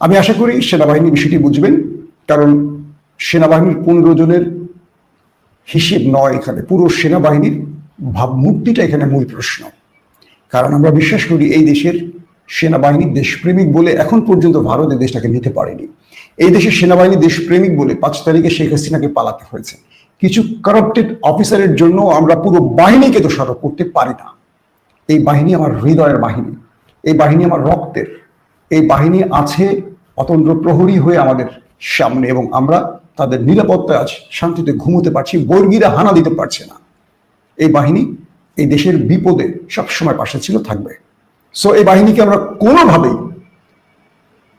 আমি আশা করি সেনাবাহিনী বিষয়টি বুঝবেন, কারণ সেনাবাহিনীর পনেরো জনের হিসেব নয় এখানে। পুরো সেনাবাহিনীর ভাবমূর্তিটা এখানে মূল প্রশ্ন। কারণ আমরা বিশ্বাস করি এই দেশের সেনাবাহিনী দেশপ্রেমিক বলে এখন পর্যন্ত ভারত এই দেশটাকে নিতে পারেনি। এই দেশের সেনাবাহিনী দেশপ্রেমিক বলে পাঁচ তারিখে শেখ হাসিনাকে পালাতে হয়েছে। কিছু কারাপ্টেড অফিসারের জন্য আমরা পুরো বাহিনীকে দোষারোপ করতে পারি না। এই বাহিনী আমার হৃদয়ের বাহিনী। এই বাহিনী আমার রক্তের। এই বাহিনী আছে অতন্ত্র প্রহরী হয়ে আমাদের সামনে এবং আমরা তাদের নিরাপত্তায় আজ শান্তিতে ঘুমোতে পারছি, বর্গীরা হানা দিতে পারছে না। এই বাহিনী এই দেশের বিপদে সবসময় পাশে ছিল, থাকবে। সো এই বাহিনীকে আমরা কোনোভাবেই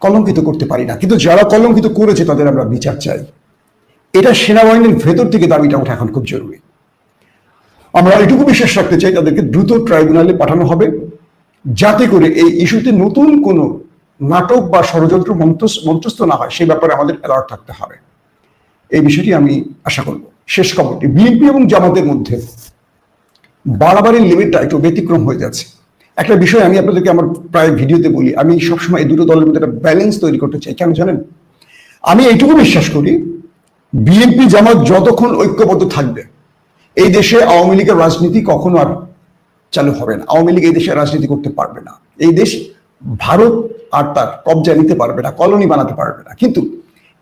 কলঙ্কিত করতে পারি না। কিন্তু যারা কলঙ্কিত করেছে, তাদের আমরা বিচার চাই। এটা সেনাবাহিনীর ভেতর থেকে দাবিটা ওঠা এখন খুব জরুরি। আমরা এটুকু বিশ্বাস রাখতে চাই, তাদেরকে দ্রুত ট্রাইব্যুনালে পাঠানো হবে, যাতে করে এই ইস্যুতে নতুন কোনো নাটক বা ষড়যন্ত্র মঞ্চস্থ না হয়, সেই ব্যাপারে আমাদের অ্যালার্ট থাকতে হবে। এই বিষয়টি আমি আশা করব। শেষ খবরটি, বিএনপি এবং জামাতের মধ্যে বাড়াবাড়ির লিমিটটা একটু ব্যতিক্রম হয়ে যাচ্ছে। একটা বিষয় আমি আপনাদেরকে আমার প্রায় ভিডিওতে বলি, আমি সবসময় এই দুটো দলের মধ্যে একটা ব্যালেন্স তৈরি করতে চাই, কেন জানেন? আমি এইটুকু বিশ্বাস করি, বিএনপি, জামাত যতক্ষণ ঐক্যবদ্ধ থাকবে, এই দেশে আওয়ামী লীগের রাজনীতি কখনো আর চালু হবে না। আওয়ামী লীগ এই দেশে রাজনীতি করতে পারবে না। এই দেশ ভারত আর তার কবজা নিতে পারবে না, কলোনি বানাতে পারবে না। কিন্তু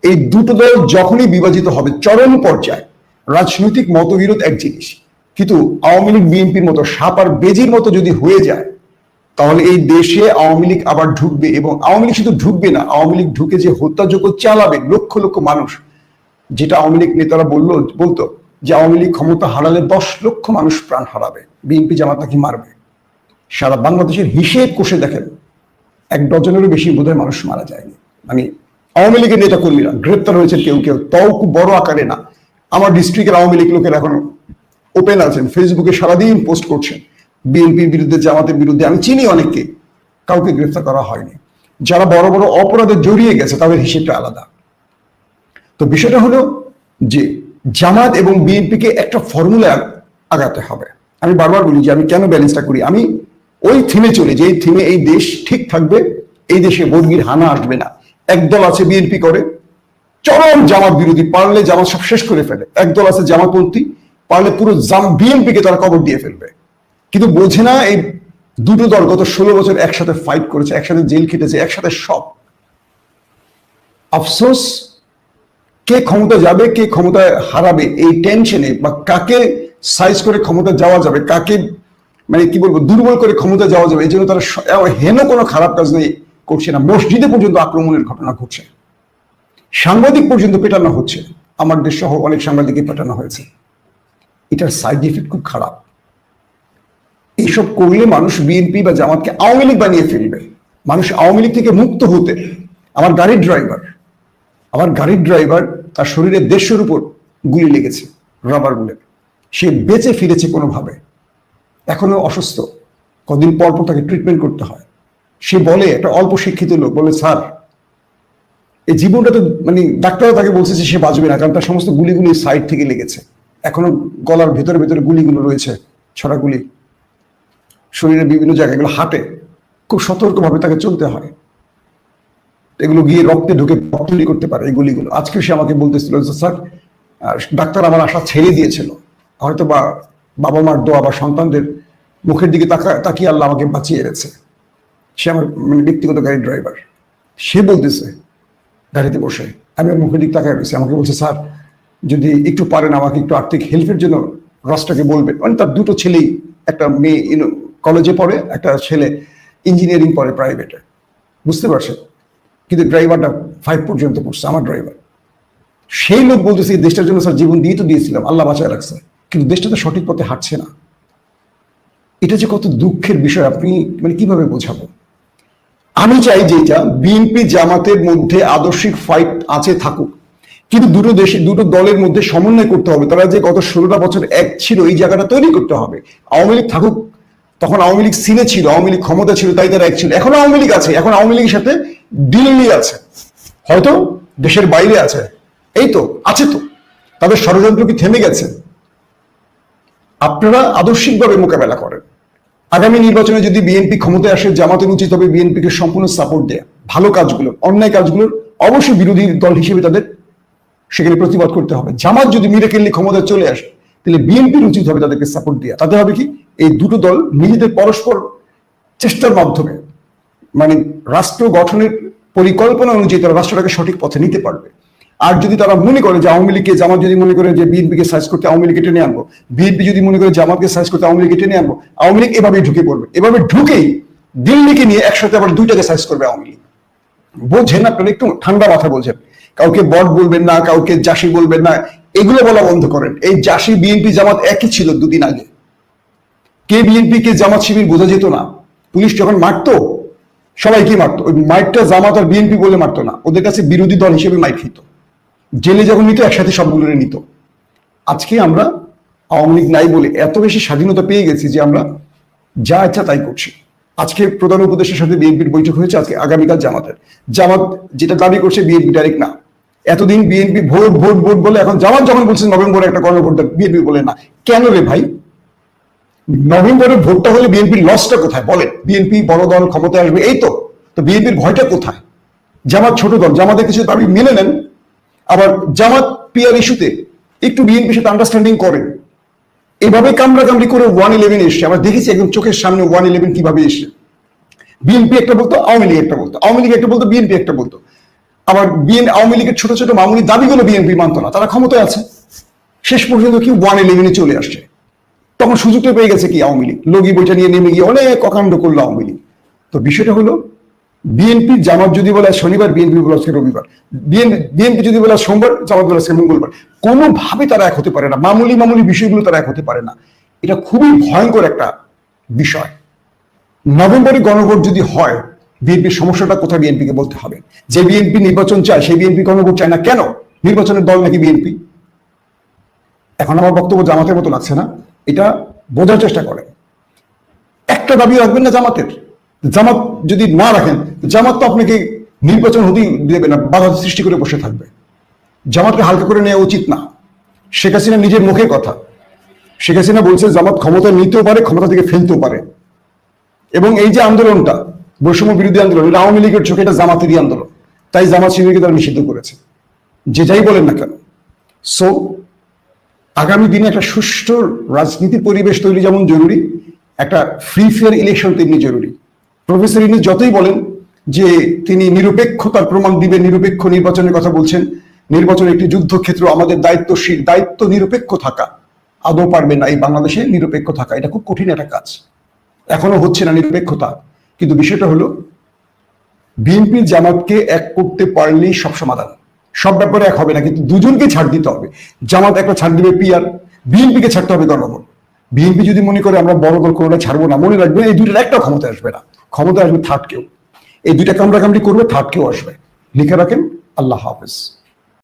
এই দুটো দল যখনই বিভাজিত হবে, চরম পর্যায়ে রাজনৈতিক মতবিরোধ এক জিনিস, কিন্তু আওয়ামী লীগ, বিএনপির মতো সাপ আর বেজির মতো যদি হয়ে যায়, তাহলে এই দেশে আওয়ামী লীগ আবার ঢুকবে এবং আওয়ামী লীগ শুধু ঢুকবে না, আওয়ামী লীগ ঢুকে যে হত্যাযোগ্য চালাবে লক্ষ লক্ষ মানুষ, যেটা আওয়ামী লীগ নেতারা বলল, বলতো যে আওয়ামী লীগ ক্ষমতা হারালে দশ লক্ষ মানুষ প্রাণ হারাবে, বিএনপি জামাত নাকি মারবে। সারা বাংলাদেশের হিসেব কষে দেখেন এক ডজনেরও বেশি বোধহয় মানুষ মারা যায়নি। মানে আওয়ামী লীগের নেতা কর্মীরা, গ্রেপ্তার হয়েছেন কেউ কেউ, তাও খুব বড় আকারে না। আমার ডিস্ট্রিক্টের আওয়ামী লীগ লোকের এখন ওপেন আছেন ফেসবুকে সারাদিন পোস্ট করছেন। বিএনপির বিরুদ্ধে, জামাতের বিরুদ্ধে, আমি চিনি অনেককে, কাউকে গ্রেফতার করা হয়নি। যারা বড় বড় অপরাধে জড়িয়ে গেছে, তাদের হিসেবটা আলাদা। তো বিষয়টা হলো যে, জামাত এবং বিএনপিকে একটা ফর্মুলা আগাতে হবে। আমি বারবার বলি যে, আমি কেন ব্যালেন্সটা করি? আমি ওই থিমে চলে যে এই থিমে এই দেশ ঠিক থাকবে, এই দেশে বর্গির হানা আসবে না। একদল আছে বিএনপি করে, চরম জামাত বিরোধী, পারলে জামাত সব শেষ করে ফেলে। একদল আছে জামাতপন্থী, পারলে পুরো জাম বিএনপিকে তারা কবর দিয়ে ফেলবে। কিন্তু বোঝে না এই দুটো দল গত ষোলো বছর একসাথে ফাইট করেছে, একসাথে জেল খেটেছে, একসাথে সব। আফসোস, কে ক্ষমতা যাবে, কে ক্ষমতা হারাবে, এই টেনশনে বা কাকে সাইজ করে ক্ষমতা যাওয়া যাবে, কাকে মানে কি বলব, দুর্বল করে ক্ষমতা যাওয়া যাবে, এই জন্য তারা হেন কোনো খারাপ কাজ নেই করছে না। মসজিদে পর্যন্ত আক্রমণের ঘটনা ঘটছে। সাংবাদিক পর্যন্ত পেটানো হচ্ছে। আমার দেশ সহ অনেক সাংবাদিককে পেটানো হয়েছে। এটার সাইড ইফেক্ট খুব খারাপ। এইসব করলে মানুষ বিএনপি বা জামাতকে আওয়ামী লীগ বানিয়ে ফেলবে। মানুষ আওয়ামী লীগ থেকে মুক্ত হতে। আমার গাড়ির ড্রাইভার আমার গাড়ির ড্রাইভার তার শরীরে দেড়শোর উপর গুলি লেগেছে রাবার বুলেট সে বেঁচে ফিরেছে কোনোভাবে। এখনও অসুস্থ। কদিন পর পর তাকে ট্রিটমেন্ট করতে হয়। সে বলে, একটা অল্প শিক্ষিত লোক বলে, স্যার, এই জীবনটা তো মানে ডাক্তারও তাকে বলছে যে সে বাঁচবে না, কারণ তার সমস্ত গুলিগুলি সাইড থেকে লেগেছে। এখনও গলার ভেতরে ভেতরে গুলিগুলো রয়েছে ছড়া গুলি। শরীরের বিভিন্ন জায়গায় এগুলো হাঁটে। খুব সতর্কভাবে তাকে চলতে হয়। এগুলো গিয়ে রক্তে ঢুকে রক্তলি করতে পারে এই গুলিগুলো। আজকে সে আমাকে বলতেছিল স্যার ডাক্তার আমার আশা ছেড়ে দিয়েছিল। হয়তো বা বাবা মার দোয়া বা সন্তানদের মুখের দিকে তাকা, তাকিয়ে আল্লাহ আমাকে বাঁচিয়ে এনেছে। সে আমার মানে ব্যক্তিগত গাড়ির ড্রাইভার সে বলতেছে, গাড়িতে বসে। আমি মুখের দিক তাকায় রয়েছি। আমাকে বলছে, স্যার, যদি একটু পারেন আমাকে একটু আর্থিক হেল্পের জন্য রাস্তাকে বলবেন। মানে তার দুটো ছেলেই, একটা মেয়ে কলেজে পড়ে, একটা ছেলে ইঞ্জিনিয়ারিং পড়ে প্রাইভেটে বুঝতে পারছেন কিন্তু ড্রাইভারটা ফাইভ পর্যন্ত পড়ছে, আমার ড্রাইভার সেই লোক বলতেছে, এই দেশটার জন্য স্যার জীবন দিয়ে তো দিয়েছিলাম। আল্লাহ বাঁচায় রাখছে। কিন্তু দেশটা তো সঠিক পথে হাঁটছে না। এটা যে কত দুঃখের বিষয়, আপনি মানে কীভাবে বোঝাবো? আমি চাই যে এটা বিএনপি জামাতের মধ্যে আদর্শিক ফাইট আছে, থাকুক। কিন্তু দুটো দেশে, দুটো দলের মধ্যে সমন্বয় করতে হবে। তারা যে গত ষোলোটা বছর এক ছিল, এই জায়গাটা তৈরি করতে হবে। আওয়ামী লীগ থাকুক, তখন আওয়ামী লীগ সিনে ছিল, আওয়ামী লীগ ক্ষমতা ছিল, তাই তারা এক ছিল। এখন আওয়ামী লীগ আছে, এখন আওয়ামী লীগের সাথে দিল্লি আছে। হয়তো দেশের বাইরে আছে। এই তো, আছে তো। তাদের ষড়যন্ত্র কি থেমে গেছে? আপনারা আদর্শিকভাবে মোকাবেলা করেন। আগামী নির্বাচনে যদি বিএনপি ক্ষমতায় আসে জামাতের উচিত হবে বিএনপিকে সম্পূর্ণ সাপোর্ট দেয়া, ভালো কাজগুলো, অন্যায় কাজগুলোর অবশ্যই বিরোধী দল হিসেবে তাদের সেখানে প্রতিবাদ করতে হবে। জামাত যদি মিরাকেল্লি ক্ষমতায় চলে আসে, তাহলে বিএনপির উচিত হবে তাদেরকে সাপোর্ট দেওয়া তাতে হবে কি? এই দুটো দল নিজেদের পরস্পর চেষ্টার মাধ্যমে মানে রাষ্ট্র গঠনের পরিকল্পনা অনুযায়ী তারা রাষ্ট্রটাকে সঠিক পথে নিতে পারবে। আর যদি তারা মনে করে যে আওয়ামী লীগকে, জামাত যদি মনে করে যে বিএনপিকে সাইজ করতে আওয়ামী লীগকে টেনে আনব, বিএনপি যদি মনে করে জামাতকে সাইজ করতে আওয়ামী লীগকে টেনে আনব, আওয়ামী লীগ এভাবেই ঢুকে পড়বে। এভাবে ঢুকেই দিল্লিকে নিয়ে একসাথে আবার দুইটাকে সাইজ করবে আওয়ামী লীগ। বোঝেন আপনারা একটু ঠান্ডা মাথা বলছেন। কাউকে বট বলবেন না, কাউকে জাসি বলবেন না, এগুলো বলা বন্ধ করেন। এই জাসি, বিএনপি, জামাত একই ছিল দুদিন আগে। কে বিএনপি, কে জামাত শিবির বোঝা যেত না। পুলিশ যখন মারতো সবাইকে মারতো? ওই মাইকটা জামাত আর বিএনপি বলে মারতো না। ওদের কাছে বিরোধী দল হিসেবে মাইক খেত। জেলে যখন নিত, একসাথে সবগুলো নিত। আজকে আমরা আওয়ামী লীগ নাই বলে এত বেশি স্বাধীনতা পেয়ে গেছি যে আমরা যা ইচ্ছা তাই করছি। আজকে প্রধান উপদেশের সাথে বিএনপির বৈঠক হয়েছে আজকে আগামীকাল জামাতের। জামাত যেটা দাবি করছে বিএনপি ডাইরেক্ট না। এতদিন বিএনপি ভোট ভোট ভোট বলে এখন জামাত যখন বলছে নভেম্বরে একটা গণভোট বিএনপি বলে না। কেন রে ভাই? নভেম্বরের ভোটটা হলে বিএনপির লসটা কোথায়? বলেন, বিএনপি বড় দল, ক্ষমতায় আসবে, এই তো। তো বিএনপির ভয়টা কোথায়? জামাত ছোট দল, জামাতের কিছু দাবি মেনে নেন। আবার জামাত পিয়ার ইস্যুতে একটু বিএনপির সাথে আন্ডারস্ট্যান্ডিং করেন এভাবে কামড়া কামড়ি করে ওয়ান ইলেভেন এসছে। আমরা দেখেছি একদম চোখের সামনে ওয়ান ইলেভেন কীভাবে এসছে। বিএনপি একটা বলতো, আওয়ামী লীগ একটা বলতো। আওয়ামী লীগ একটা বলতো, বিএনপি একটা বলতো। আবার বিএন, আওয়ামী লীগের ছোট ছোট মামুলি দাবিগুলো বিএনপি মানতো না। তারা ক্ষমতায় আছে। শেষ পর্যন্ত কি ওয়ান ইলেভেনে চলে আসছে। তখন সুযোগটা পেয়ে গেছে কি আওয়ামী লীগ? লগি বইটা নিয়ে নেমে গিয়ে অনেক অকাণ্ড করল আওয়ামী লীগ। তো বিষয়টা হলো বিএনপি জামাত যদি বলে শনিবার, বিএনপি বলে আজকে রবিবার। বিএনপি যদি বলে সোমবার, জামাত বলে আজকে মঙ্গলবার। কোনোভাবে তারা এক হতে পারে না। মামুলি মামুলি বিষয়গুলো তারা এক হতে পারে না। এটা খুবই ভয়ঙ্কর একটা বিষয়। নভেম্বরে গণভোট যদি হয়, বিএনপির সমস্যাটা কোথায় বিএনপিকে বলতে হবে? যে বিএনপি নির্বাচন চায়, সেই বিএনপি গণভোট চায় না কেন? নির্বাচনের দল নাকি বিএনপি? এখন আমার বক্তব্য জামাতের মতো লাগছে না। এটা বোঝার চেষ্টা করে একটা দাবি রাখবেন না জামাতের। জামাত যদি না রাখেন, জামাত তো আপনাকে নির্বাচন হতেই দেবে না, বাধা সৃষ্টি করে বসে থাকবে। জামাতকে হালকা করে নেওয়া উচিত না। শেখ হাসিনা নিজের মুখের কথা। শেখ হাসিনা বলছে জামাত ক্ষমতা নিতেও পারে, ক্ষমতা থেকে ফেলতেও পারে। এবং এই যে আন্দোলনটা, বৈষম্য বিরোধী আন্দোলন, এটা আওয়ামী লীগের চোখে এটা জামাতেরই আন্দোলন। তাই জামাত শিবিরকে তারা নিষিদ্ধ করেছে। যে যাই বলেন না কেন। সো আগামী দিনে একটা সুষ্ঠু রাজনীতির পরিবেশ তৈরি যেমন জরুরি, একটা ফ্রি ফেয়ার ইলেকশন তেমনি জরুরি। প্রফেসর ইনি যতই বলেন যে তিনি নিরপেক্ষতার প্রমাণ দিবেন, নিরপেক্ষ নির্বাচনের কথা বলছেন। নির্বাচন একটি যুদ্ধক্ষেত্র, আমাদের দায়িত্বশীল, দায়িত্ব নিরপেক্ষ থাকা। আদৌ পারবে না এই বাংলাদেশে নিরপেক্ষ থাকা, এটা খুব কঠিন একটা কাজ। এখনও হচ্ছে না নিরপেক্ষতা। কিন্তু বিষয়টা হলো, বিএনপি জামাতকে এক করতে পারলেই সব সমাধান। সব ব্যাপারে এক হবে না, কিন্তু দুজনকে ছাড় দিতে হবে। জামাত একটা ছাড় দিবে পিয়ার বিএনপিকে ছাড়তে হবে গণভোট বিএনপি যদি মনে করে আমরা বড় দল কোনোটা ছাড়বো না, মনে রাখবে এই দুইটার একটা ক্ষমতা আসবে না। ক্ষমতা আসবে থার্ড কেউ। এই দুইটা কামড়া কামড়ি করবে থার্ড কেউ আসবে। লিখে রাখেন, আল্লাহ হাফেজ।